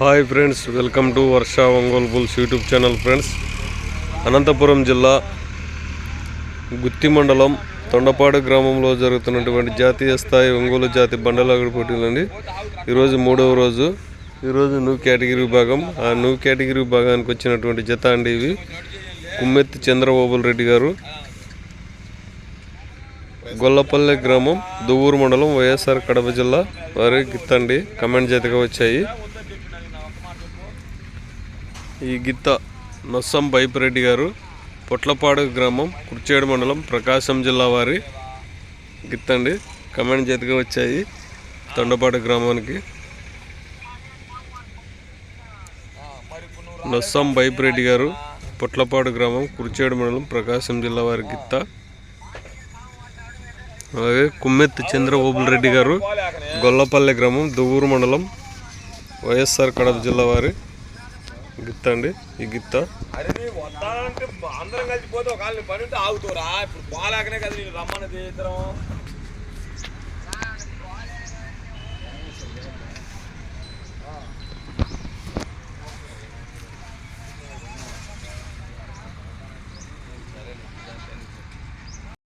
Hi friends welcome to Varsha Ongole bulls YouTube channel friends. Anantapur జిల్లా గుత్తి మండలం తొండపాడు గ్రామంలో జరుగుతున్నటువంటి జాతీయ స్థాయి ఒంగోలు జాతి బండలాగుడు పోటీలండి ఈరోజు మూడవ రోజు. ఈరోజు న్యూ కేటగిరీ విభాగం. ఆ న్యూ కేటగిరీ విభాగానికి వచ్చినటువంటి జత అండి ఇవి. కుమ్మెత్తి చంద్రబాబుల్ రెడ్డి గారు. గొల్లపల్లె గ్రామం దువ్వూరు మండలం వైఎస్ఆర్ కడప జిల్లా. వారి గిత్తండి. కమెంట్ జతగా వచ్చాయి. ఈ గిత్త నొస్సం బైపిరెడ్డి గారు పొట్లపాడు గ్రామం కుర్చేడు మండలం ప్రకాశం జిల్లా వారి గిత్తండి. కమెంట్ చేతికి వచ్చాయి. తొండపాడు గ్రామానికి. నొస్సం బైపిరెడ్డి గారు పొట్లపాడు గ్రామం కుర్చేడు మండలం ప్రకాశం జిల్లా వారి గిత్త. అలాగే కుమ్మెత్తి చంద్రబాబుల రెడ్డి గారు గొల్లపల్లె గ్రామం దువ్వూరు మండలం వైఎస్ఆర్ కడప జిల్లా వారి గిత్త అండి ఈ గిత్త. అరే వద్దానంటే అందరం కలిసి పోతే పని ఉంటే ఆగుతారా ఇప్పుడు పోలేకనే కదా నేను రమ్మన్నది ఇద్దరం.